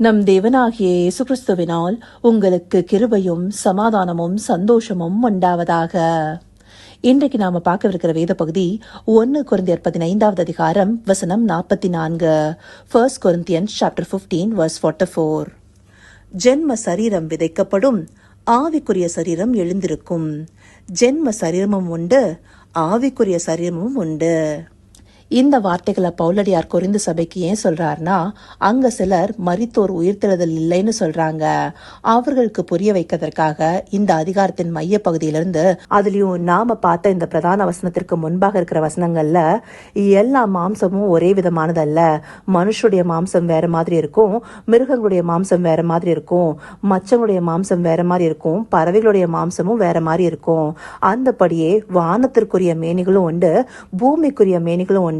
நம் தேவனாகிய இயேசு கிறிஸ்துவினால் உங்களுக்கு கிருபையும் சமாதானமும் சந்தோஷமும் உண்டாவதாக. இன்றைக்கு நாம பார்க்கவிருக்கிற வேத பகுதி ஒன்னு குருந்தியர் பதினைந்தாவது அதிகாரம் வசனம் நாற்பத்தி நான்கு first Corinthian chapter fifteen verse forty four ஜென்ம சரீரம் விதைக்கப்படும் ஆவிக்குரிய சரீரம் எழுந்திருக்கும். ஜென்ம சரீரமும் உண்டு ஆவிக்குரிய சரீரமும் உண்டு. இந்த வார்த்தைகளை பவுலடியார் குறைந்த சபைக்கு ஏன் சொல்றாருன்னா அங்க சிலர் மரித்தோர் உயிர்த்தெழுதல் இல்லைன்னு சொல்றாங்க. அவர்களுக்கு புரிய வைக்கதற்காக இந்த அதிகாரத்தின் மைய பகுதியிலிருந்து அதுலயும் நாம பார்த்த இந்த பிரதான வசனத்திற்கு முன்பாக இருக்கிற வசனங்கள்ல எல்லா மாம்சமும் ஒரே விதமானதல்ல. மனுஷருடைய மாம்சம் வேற மாதிரி இருக்கும் மிருகங்களுடைய மாம்சம் வேற மாதிரி இருக்கும் மச்சங்களுடைய மாம்சம் வேற மாதிரி இருக்கும் பறவைகளுடைய மாம்சமும் வேற மாதிரி இருக்கும். அந்தபடியே வானத்திற்குரிய மேனிகளும் உண்டு பூமிக்குரிய மேனிகளும் உண்டு.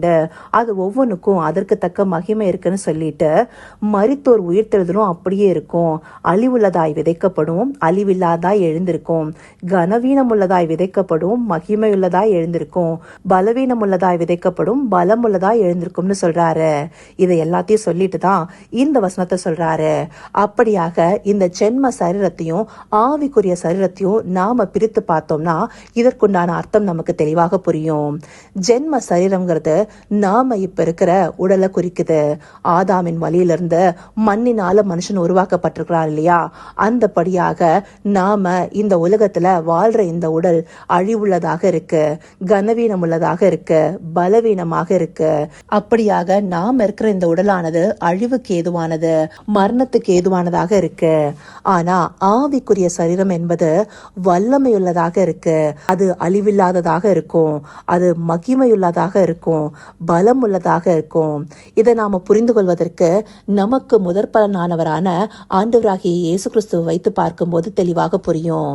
அது ஒவ்வொன்றுக்கும் அதற்கு தக்க மகிமை இருக்குன்னு சொல்லிட்டு மறித்தோர் உயிர்த்தெழுதலும் அப்படியே இருக்கும். அழிவுள்ளதாய் விதைக்கப்படும் அழிவில்லாதாய் எழுந்திருக்கும். கனவீனமுள்ளதாய் விதைக்கப்படும் மகிமையுள்ளதாய் எழுந்திருக்கும். பலவீனமுள்ளதாய் விதைக்கப்படும் பலமுள்ளதாய் எழுந்திருக்கும்னு சொல்றாரு. இதை எல்லாத்தையும் சொல்லிட்டு தான் இந்த வசனத்தை சொல்றாரு. அப்படியாக இந்த ஜென்ம சரீரத்தையும் ஆவிக்குரிய சரீரத்தையும் நாம பிரித்து பார்த்தோம்னா இதற்குண்டான அர்த்தம் நமக்கு தெளிவாக புரியும். ஜென்ம சரீரம்ங்கிறது நாம இப்ப இருக்கிற உடலை குறிக்குது. ஆதாமின் வழியிலிருந்து மண்ணினால மனுஷன் உருவாக்கப்பட்டிருக்கிறான் இல்லையா? அந்தபடியாக நாம இந்த உலகத்துல வாழ்ற இந்த உடல் அழிவுள்ளதாக இருக்கு கனவீனம் உள்ளதாக இருக்கு பலவீனமாக இருக்கு. அப்படியாக நாம் இருக்கிற இந்த உடலானது அழிவுக்கு ஏதுவானது மரணத்துக்கு ஏதுவானதாக இருக்கு. ஆனா ஆவிக்குரிய சரீரம் என்பது வல்லமையுள்ளதாக இருக்கு. அது அழிவில்லாததாக இருக்கும். அது மகிமையுள்ளதாக இருக்கும். பலம் உள்ளதாக இருக்கும். இதை நாம புரிந்து கொள்வதற்கு நமக்கு முதற்பலனானவரான ஆண்டவராகிய இயேசு கிறிஸ்துவை வைத்து பார்க்கும்போது தெளிவாக புரியும்.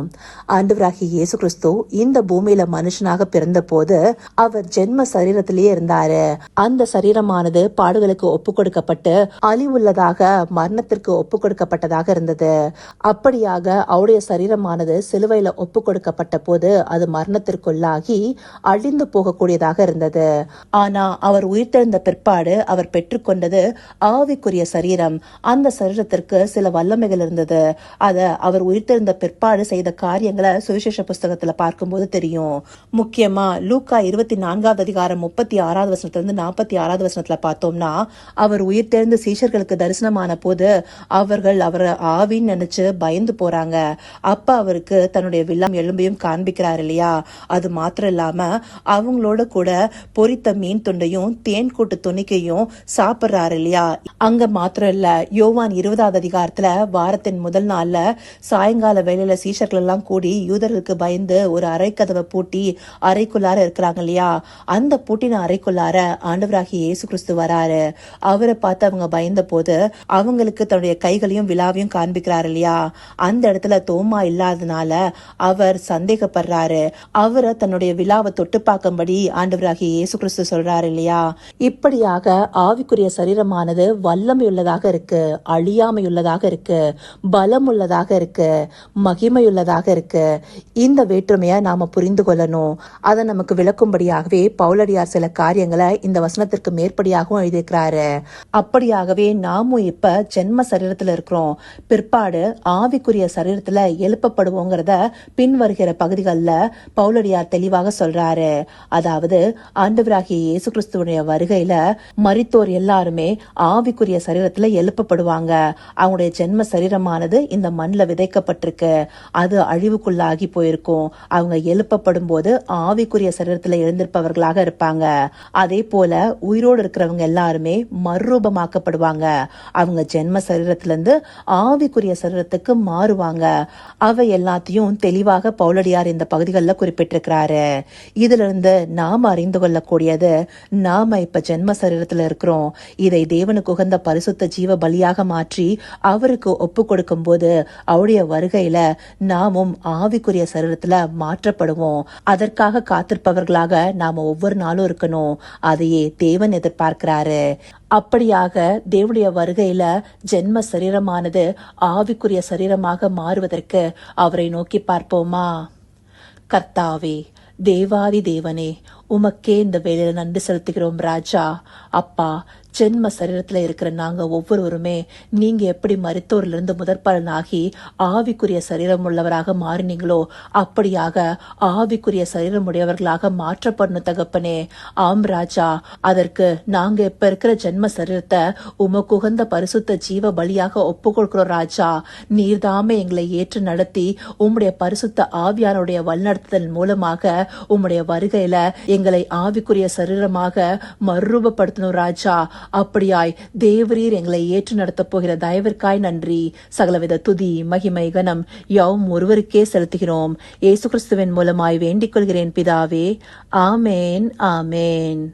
ஆண்டவராகிய இயேசு கிறிஸ்து இந்த பூமியில மனுஷனாக பிறந்த போது அவர் ஜென்ம சரீரத்திலேயே இருந்தாரு. அந்த சரீரமானது பாடுகளுக்கு ஒப்பு கொடுக்கப்பட்டு அழிவுள்ளதாக மரணத்திற்கு ஒப்பு கொடுக்கப்பட்டதாக இருந்தது. அப்படியாக அவருடைய சரீரமானது சிலுவையில ஒப்பு கொடுக்கப்பட்ட போது அது மரணத்திற்குள்ளாகி அழிந்து போகக்கூடியதாக இருந்தது. ஆனால் ஆனா அவர் உயிர்த்தெழுந்த பிற்பாடு அவர் பெற்றுக்கொண்டது ஆவிக்குரிய சரீரம். அந்த சரீரத்திற்கு சில வல்லமைகள் இருந்தது. அதை அவர் உயிர்த்தெழுந்த பிற்பாடு செய்த காரியங்களை சுவிசேஷ புஸ்தகத்துல பார்க்கும்போது தெரியும். முக்கியமா லூக்கா இருபத்தி நான்காவது அதிகாரம் முப்பத்தி ஆறாவது வசனத்திலிருந்து நாற்பத்தி ஆறாவது வசனத்துல பார்த்தோம்னா அவர் உயிர்த்தெழுந்த சீஷர்களுக்கு தரிசனமான போது அவர்கள் அவரை ஆவின்னு நினைச்சு பயந்து போறாங்க. அப்ப அவருக்கு தன்னுடைய வில்லாம் எலும்பையும் காண்பிக்கிறார் இல்லையா? அது மாத்திரம் இல்லாம அவங்களோட கூட பொரித்த மீன் துண்டையும் தேன் கூட்டு துணிக்கையும் சாப்பிட்றாரு இல்லையா? அங்க மாத்திரம் இல்ல யோவான் இருபதாவது அதிகாரத்துல வாரத்தின் முதல் நாள்ல சாயங்கால வேலையில சீஷர்கள் எல்லாம் கூடி யூதர்களுக்கு பயந்து ஒரு அரைக்கதவை பூட்டி அறைக்குள்ளார இருக்கிறாங்க இல்லையா? அந்த பூட்டின அறைக்குள்ளார ஆண்டவராகி இயேசு கிறிஸ்து வராரு. அவரை பார்த்து அவங்க பயந்த போது அவங்களுக்கு தன்னுடைய கைகளையும் விழாவையும் காண்பிக்கிறாரு இல்லையா? அந்த இடத்துல தோமா இல்லாதனால அவர் சந்தேகப்படுறாரு. அவரை தன்னுடைய விழாவை தொட்டு பார்க்கும்படி ஆண்டவராகிய இயேசு கிறிஸ்து சொல்றாரு. இல்லையா? இப்படியாக ஆவிக்குரிய சரீரமானது வல்லமையுள்ளதாக இருக்கு அழியாமையுள்ளதாக இருக்கு பலம் உள்ளதாக இருக்கு மகிமையுள்ளதாக இருக்கு. இந்த வேற்றுமையை நாம புரிந்து கொள்ளணும். அதை நமக்கு விளக்கும்படியாகவே பவுலடியார் சில காரியங்களை இந்த வசனத்திற்கு மேற்படியாகவும் எழுதியிருக்கிறாரு. அப்படியாகவே நாமும் இப்ப ஜென்ம சரீரத்துல இருக்கிறோம். பிற்பாடு ஆவிக்குரிய சரீரத்துல எழுப்பப்படுவோங்கிறத பின் வருகிற பகுதிகளில் பவுலடியார் தெளிவாக சொல்றாரு. அதாவது ஆண்டவராகிய இயேசு கிறிஸ்துவனுடைய வருகையில மறித்தோர் எல்லாருமே ஆவிக்குரிய சரீரத்துல எழுப்பப்படுவாங்க. அவங்களுடைய ஜென்ம சரீரமானது இந்த மண்ணில் விதைக்கப்பட்டிருக்கு. அது அழிவுக்குள்ளாகி போயிருக்கும். அவங்க எழுப்பப்படும் போது ஆவிக்குரிய சரீரத்துல எழுந்திருப்பவர்களாக இருப்பாங்க. அதே போல உயிரோடு இருக்கிறவங்க எல்லாருமே மறுரூபமாக்கப்படுவாங்க. அவங்க ஜென்ம சரீரத்திலிருந்து ஆவிக்குரிய சரீரத்துக்கு மாறுவாங்க. அவை எல்லாத்தையும் தெளிவாக பவுலடியார் இந்த பகுதிகளில் குறிப்பிட்டிருக்கிறாரு. இதுல இருந்து அறிந்து கொள்ளக்கூடியது நாம இப்ப ஜென்ம சரீரத்துல இருக்கிறோம். இதை தேவனுக்கு உகந்த பரிசுத்த ஜீவ பலியாக மாற்றி அவருக்கு ஒப்பு கொடுக்கும் போது அவருடைய வருகையில நாமும் ஆவிக்குரிய சரீரத்துல மாற்றப்படுவோம். அதற்காக காத்திருப்பவர்களாக நாம ஒவ்வொரு நாளும் இருக்கணும். அதையே தேவன் எதிர்பார்க்கிறாரு. அப்படியாக தேவனுடைய வருகையில ஜென்ம சரீரமானது ஆவிக்குரிய சரீரமாக மாறுவதற்கு அவரை நோக்கி பார்ப்போமா? கர்த்தாவே தேவாதி தேவனே உமக்கே இந்த வேலையில நன்றி செலுத்துகிறோம் ராஜா. அப்பா ஜென்ம சரீரத்தில் இருக்கிற நாங்கள் ஒவ்வொருவருமே நீங்கள் எப்படி மருத்துவரிலிருந்து முதற்பலனாகி ஆவிக்குரிய சரீரம் உள்ளவராக மாறினீங்களோ அப்படியாக ஆவிக்குரிய சரீரம் உடையவர்களாக மாற்றப்படணும் தகப்பனே. ஆம் ராஜா. அதற்கு நாங்கள் இப்போ இருக்கிற ஜென்ம சரீரத்தை உமக்குகந்த பரிசுத்த ஜீவ பலியாக ஒப்புக்கொள்கிறோம் ராஜா. நீர்தாமே எங்களை ஏற்று நடத்தி உம்முடைய பரிசுத்த ஆவியானுடைய வழிநடத்துதல் மூலமாக உம்முடைய வருகையில் எங்களை ஆவிக்குரிய சரீரமாக மறுரூபப்படுத்தணும் ராஜா. அப்படியாய் தேவரீர் எங்களை ஏற்று நடத்தப் போகிற தயவிற்காய் நன்றி. சகலவித துதி மகிமை கனம் யாவும் ஒருவருக்கே செலுத்துகிறோம். இயேசு கிறிஸ்துவின் மூலமாய் வேண்டிக் கொள்கிறேன் பிதாவே. ஆமேன் ஆமேன்.